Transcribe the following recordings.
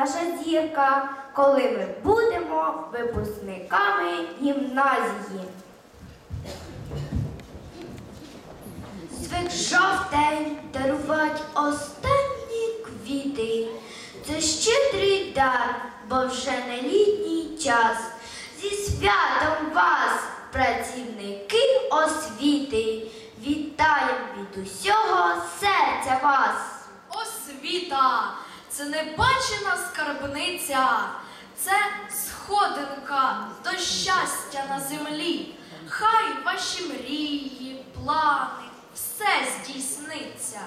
наша зірка, коли ми будемо випускниками гімназії. Звик жовтень дарувать останні квіти. Це щедрий дар, бо вже не літній час. Зі святом вас, працівники освіти, вітаємо від усього серця вас. Освіта! це небачена скарбниця, це сходинка до щастя на землі. Хай ваші мрії, плани, все здійсниться.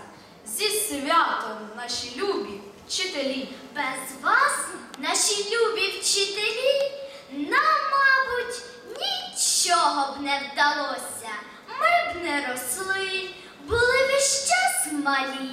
Зі святом наші любі вчителі. Без вас, наші любі вчителі, нам, мабуть, нічого б не вдалося. Ми б не росли, були б щас малі,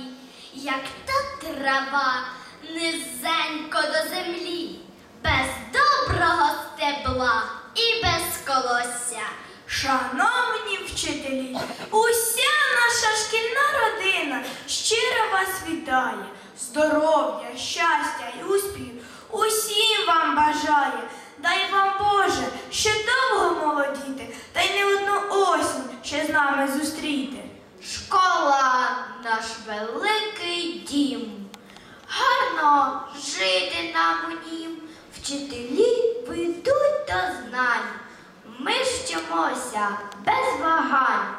як та трава низенько до землі, без доброго стебла і без колосся. Шановні вчителі, уся наша шкільна родина щиро вас вітає, здоров'я, щастя і успіх усім вам бажає. Дай вам Боже, ще довго молодіти, та й не одну осінь ще з нами зустріти. Школа наш великий дім. Гарно жити нам у нім. Вчителі ведуть до знань. Ми вчимося без вагань.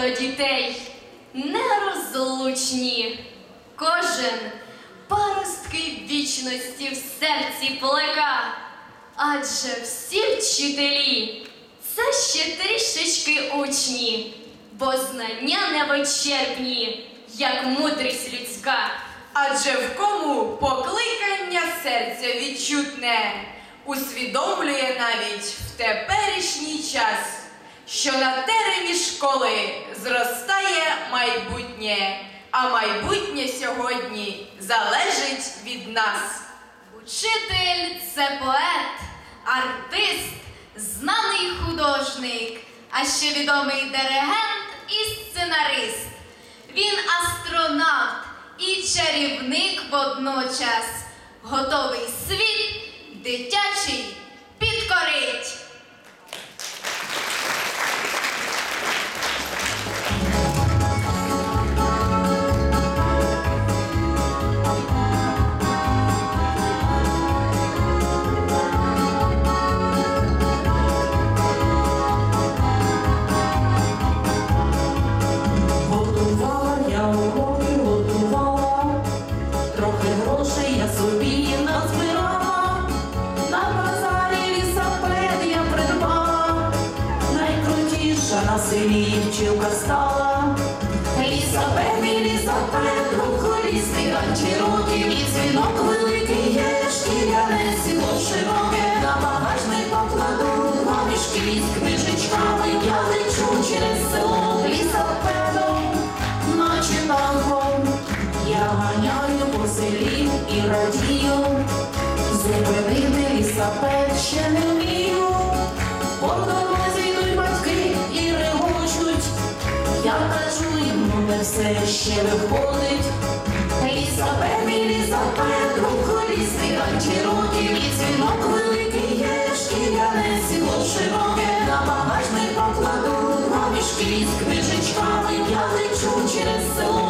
До дітей нерозлучні. Кожен паростки вічності в серці плека. Адже всі вчителі це ще трішечки учні, бо знання невичерпні, як мудрість людська. Адже в кому покликання серця відчутне, усвідомлює навіть в теперішній час, що на терені школи зростає майбутнє, а майбутнє сьогодні залежить від нас. Учитель це поет, артист, знаний художник, а ще відомий диригент і сценарист. Він астронавт і чарівник водночас, готовий світ дитячий підкорить. Ранчіроків, і дзвінок великий є, шкіряне сіло широке, на багажник покладу, два мішки з книжечками, я лечу через село лісапедом, наче танком, я ганяю по селі і радію, зупинити лісапед ще не вмію, по дорозі батьки і регочуть, я кажу їм, не все ще виходить. Покладу, два мішки з книжечками, я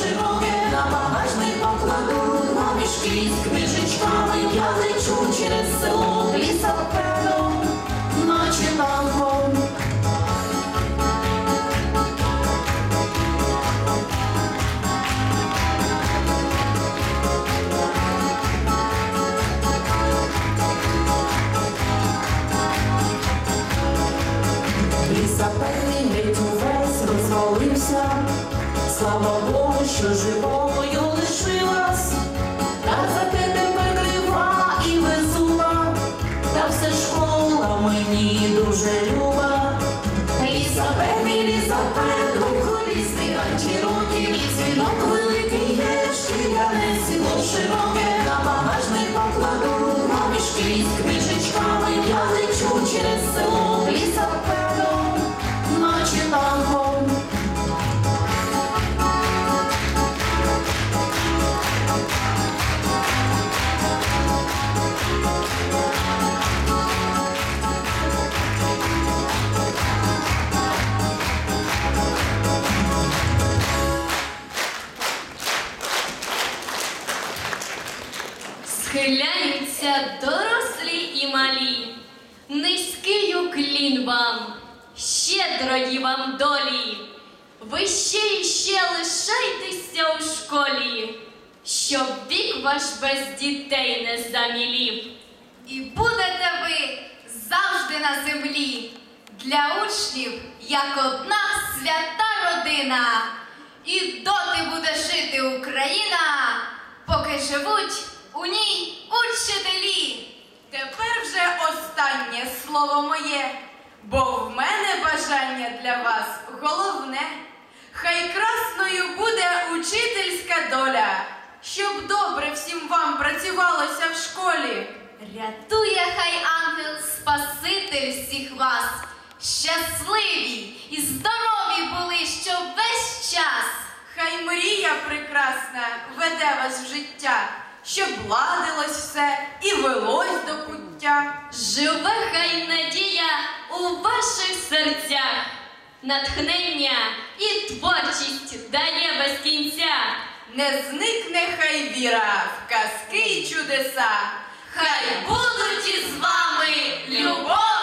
широке, на багажник покладу, два мішки з книжечками, я лечу через село лісапедом, наче танком. Лісапедний геть увесь розвалився, слава Богу, що живою лишилась, та зате тепер крива і везула, та все школа мені дуже люба. Схиляються дорослі і малі, низький уклін вам, щедрої вам долі, ви ще і ще лишайтеся у школі, щоб вік ваш без дітей не замілів. І будете ви завжди на землі. Для учнів як одна свята родина. І доти буде жити Україна, поки живуть у ній учителі. Тепер вже останнє слово моє, бо в мене бажання для вас головне. Хай красною буде учительська доля, щоб добре всім вам працювалося в школі. Рятує хай ангел Спаситель всіх вас, щасливі і здорові були, щоб весь час. Хай мрія прекрасна веде вас в життя, щоб ладилось все і велось до пуття. Живе хай надія у ваших серцях, натхнення і творчість дає без кінця. Не зникне хай віра в казки й чудеса, Хай будуть із вами любов!